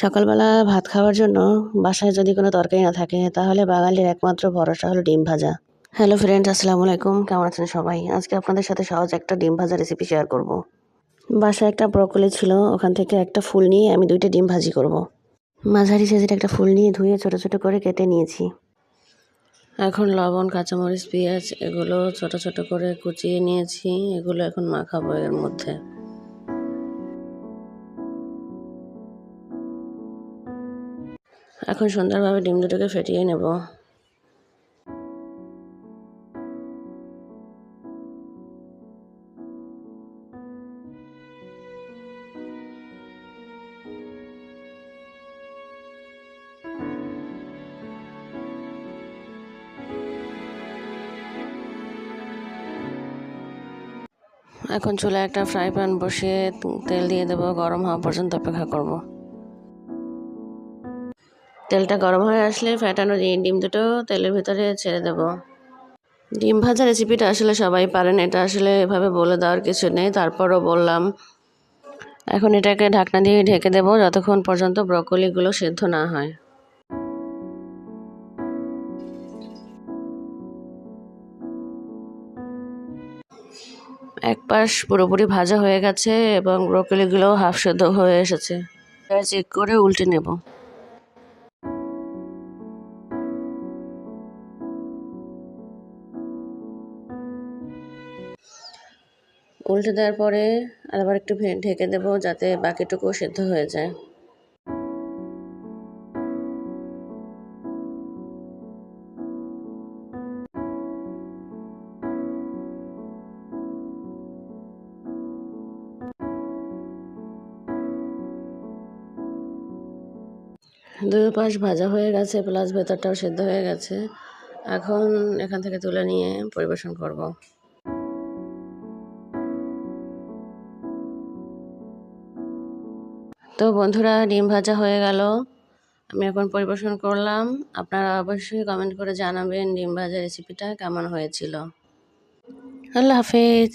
সকালবেলা ভাত খাওয়ার জন্য বাসায় যদি কোনো তরকারি না থাকে, তাহলে বাঙালির একমাত্র ভরসা হলো ডিম ভাজা। হ্যালো ফ্রেন্ডস আসসালামু আলাইকুম। কেমন আছেন সবাই? আজকে আপনাদের সাথে সহজ একটা ডিম ভাজা রেসিপি শেয়ার করব। বাসায় একটা ব্রকলি ছিল, ওখান থেকে একটা ফুল নিয়ে আমি দুইটা ডিম ভাজি করব। মাঝারি সাইজের একটা ফুল নিয়ে ধুয়ে ছোট ছোট করে কেটে নিয়েছি। এখন লবণ, কাঁচামরিচ, পেঁয়াজ, এগুলো ছোট ছোট করে কুচিয়ে নিয়েছি। এগুলো এখন মাখাবো এর মধ্যে। এখন সুন্দরভাবে ডিম দুটোকে ফেটিয়ে নেব। এখন চুলায় একটা ফ্রাই প্যান বসিয়ে তেল দিয়ে দেবো। গরম হওয়া পর্যন্ত অপেক্ষা করব। তেলটা গরম হয়ে আসলে ফ্যাটানো ডিম দুটো তেলের ভিতরে ছেড়ে দেব। ডিম ভাজা রেসিপিটা আসলে সবাই পারেন, এটা আসলে এভাবে বলে দেওয়ার কিছু নেই। তারপরও বললাম, এখন এটাকে ঢাকনা দিয়ে ঢেকে দেব যতক্ষণ পর্যন্ত ব্রকলিগুলো সেদ্ধ না হয়। এক পাশ পুরোপুরি ভাজা হয়ে গেছে এবং ব্রকলিগুলোও হাফ সেদ্ধ হয়ে এসেছে। চেক করে উল্টে নেব। উল্টে দেওয়ার পরে আবার একটু ঢেকে দেব যাতে বাকিটুকু সেদ্ধ হয়ে যায়। দুই পাশ ভাজা হয়ে গেছে প্লাস ভেতরটাও সেদ্ধ হয়ে গেছে। এখন এখান থেকে তুলে নিয়ে পরিবেশন করব। তো বন্ধুরা, ডিম ভাজা হয়ে গেল। আমি এখন পরিবেশন করলাম। আপনারা অবশ্যই কমেন্ট করে জানাবেন ডিম ভাজা রেসিপিটা কেমন হয়েছিল। আল্লাহ হাফেজ।